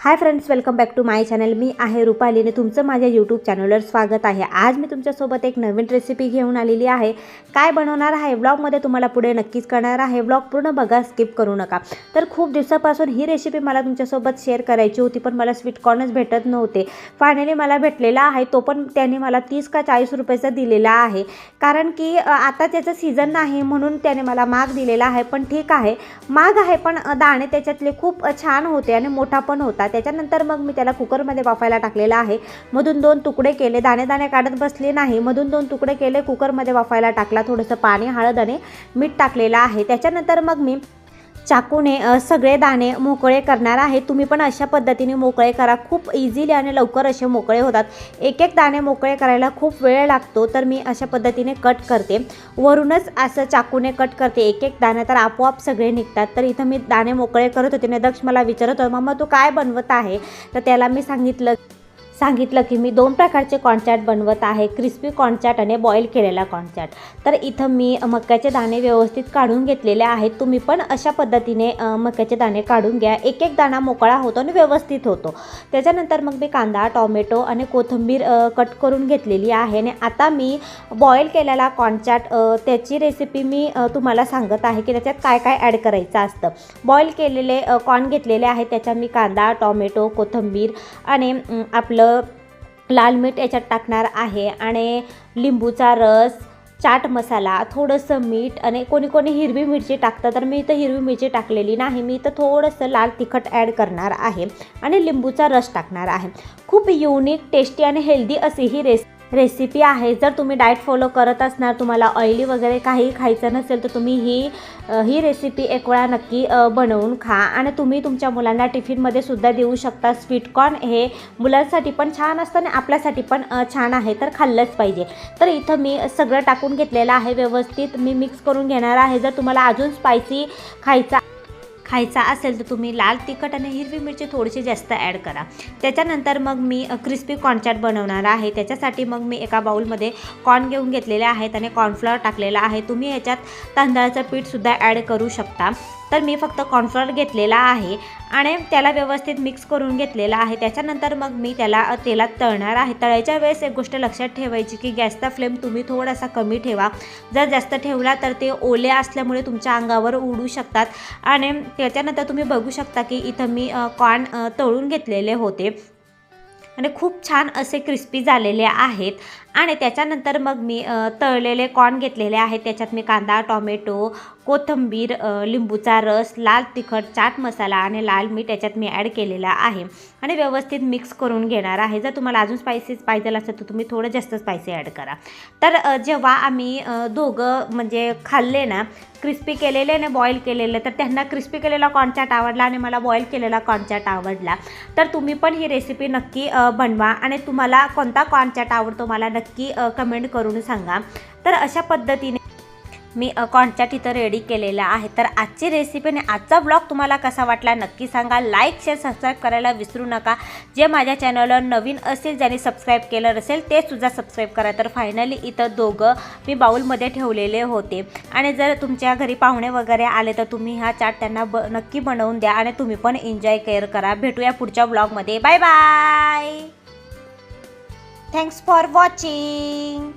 Hi friends welcome back to my channel. मी आहे रुपालीने तुमचं माझ्या यूट्यूब चॅनलवर स्वागत आहे. आज मी तुमच्यासोबत एक नवीन रेसिपी घेऊन आलेली आहे. काय बनवणार आहे ब्लॉगमध्ये तुम्हाला पुढे नक्कीच करणार आहे. ब्लॉग पूर्ण बघा स्किप करू नका. तर खूप दिवसापासून ही रेसिपी मला तुमच्यासोबत शेअर करायची होती पण मला स्वीटकॉर्नच भेटत नव्हते. फायनली मला भेटलेला आहे तो पण त्याने मला तीस का चाळीस रुपयाचा दिलेला आहे. कारण की आता त्याचं सीझन नाही म्हणून त्याने मला माग दिलेला आहे पण ठीक आहे. माग आहे पण दाणे त्याच्यातले खूप छान होते आणि मोठा पण होता. त्याच्यानंतर मग मी त्याला कुकरमध्ये वाफायला टाकलेला आहे. मधून दोन तुकडे केले. दाणे दाणे काढत बसले नाही. मधून दोन तुकडे केले. कुकरमध्ये वाफायला टाकला. थोडंसं पाणी हळद आणि मीठ टाकलेलं आहे. त्याच्यानंतर मग मी चाकूने सगळे दाणे मोकळे करणार आहे. तुम्ही पण अशा पद्धतीने मोकळे करा. खूप इझिली आणि लवकर असे मोकळे होतात. एक एक दाणे मोकळे करायला खूप वेळ लागतो तर मी अशा पद्धतीने कट करते. वरूनच असं चाकूने कट करते. एक एक दाणे तर आपोआप सगळे निघतात. तर इथं मी दाणे मोकळे करत होते दक्ष मला विचारत होता मम्मा तू काय बनवत आहे? तर त्याला मी सांगितलं सांगितलं की मी दोन प्रकारचे कॉन्चॅट बनवत आहे. क्रिस्पी कॉन्चॅट आणि बॉईल केलेला कॉन्चॅट तर इथं मी मक्याचे दाणे व्यवस्थित काढून घेतलेले आहेत. तुम्ही पण अशा पद्धतीने मक्याचे दाणे काढून घ्या. एक एक दाणा मोकळा होतो आणि व्यवस्थित होतो. त्याच्यानंतर मग मी कांदा टॉमॅटो आणि कोथिंबीर कट करून घेतलेली आहे आणि आता मी बॉईल केलेला कॉन्चॅट त्याची रेसिपी मी तुम्हाला सांगत आहे की त्याच्यात काय काय ॲड करायचं असतं. बॉईल केलेले कॉर्न घेतलेले आहे. त्याच्यात मी कांदा टॉमॅटो कोथिंबीर आणि आपलं लाल मीठ याच्यात टाकणार आहे आणि लिंबूचा रस चाट मसाला थोडंसं मीठ आणि कोणी कोणी हिरवी मिरची टाकतं तर मी इथं हिरवी मिरची टाकलेली नाही. मी इथं थोडंसं लाल तिखट ॲड करणार आहे आणि लिंबूचा रस टाकणार आहे. खूप युनिक टेस्टी आणि हेल्दी अशी ही रेस रेसिपी आहे. जर तुम्ही डाएट फॉलो करत असणार तुम्हाला ऑइली वगैरे काही खायचं नसेल तर तुम्ही ही ही रेसिपी एक वेळा नक्की बनवून खा. आणि तुम्ही तुमच्या मुलांना टिफिनमध्ये सुद्धा देऊ शकता. स्वीटकॉर्न हे मुलांसाठी पण छान असतं आणि आपल्यासाठी पण छान आहे. तर खाल्लंच पाहिजे. तर इथं मी सगळं टाकून घेतलेलं आहे व्यवस्थित. मी मिक्स करून घेणार आहे. जर तुम्हाला अजून स्पायसी खायचा खायचा असेल तर तुम्ही लाल तिखट आणि हिरवी मिरची थोडीशी जास्त ॲड करा. त्याच्यानंतर मग मी क्रिस्पी कॉर्नचाट बनवणार आहे. त्याच्यासाठी मग मी एका बाऊलमध्ये कॉर्न घेऊन घेतलेले आहेत आणि कॉर्नफ्लॉवर टाकलेला आहे. तुम्ही याच्यात तांदळाचं पीठसुद्धा ॲड करू शकता. तर मी फक्त कॉर्नफ्लॉवर घेतलेला आहे आणि त्याला व्यवस्थित मिक्स करून घेतलेला आहे. त्याच्यानंतर मग मी त्याला तेलात तळणार आहे. तळायच्या वेळेस एक गोष्ट लक्षात ठेवायची की गॅसचा फ्लेम तुम्ही थोडासा कमी ठेवा. जर जास्त ठेवला तर ते ओले असल्यामुळे तुमच्या अंगावर उडू शकतात. आणि त्याच्यानंतर तुम्ही बघू शकता की इथं मी कॉर्न तळून घेतलेले होते. आणि खूप छान असे क्रिस्पी झालेले आहेत. आणि त्याच्यानंतर मग मी तळलेले कॉर्न घेतलेले आहेत. त्याच्यात मी कांदा टॉमॅटो कोथिंबीर लिंबूचा रस लाल तिखट चाट मसाला आणि लाल मीठ याच्यात मी ॲड केलेला आहे. आणि व्यवस्थित मिक्स करून घेणार आहे. जर तुम्हाला अजून स्पायसीज पाहिजे असेल तर तुम्ही थोडं जास्त स्पायसी ॲड करा. तर जेव्हा आम्ही दोघं म्हणजे खाल्ले ना क्रिस्पी केलेले आणि बॉईल केलेले तर त्यांना क्रिस्पी केलेला कॉनचाट आवडला आणि मला बॉईल केलेला कॉनचाट आवडला. तर तुम्ही पण ही रेसिपी नक्की बनवा आणि तुम्हाला कोणता कॉनचाट आवडतो मला नक्की कमेंट करून सांगा. तर अशा पद्धतीने मी अकाउंटच्या कॉर्नचाट इथं रेडी केलेला आहे तर आजची रेसिपी आणि आजचा ब्लॉग तुम्हाला कसा वाटला नक्की सांगा. लाईक शेअर सबस्क्राईब करायला विसरू नका. जे माझ्या चॅनलवर नवीन असेल ज्यांनी सबस्क्राईब केलं असेल ते सुद्धा सबस्क्राईब करा. तर फायनली इथं दोघं मी बाऊलमध्ये ठेवलेले होते. आणि जर तुमच्या घरी पाहुणे वगैरे आले तर तुम्ही हा चाट त्यांना ब नक्की बनवून द्या आणि तुम्ही पण एन्जॉय केअर करा. भेटूया पुढच्या ब्लॉगमध्ये bye bye thanks for watching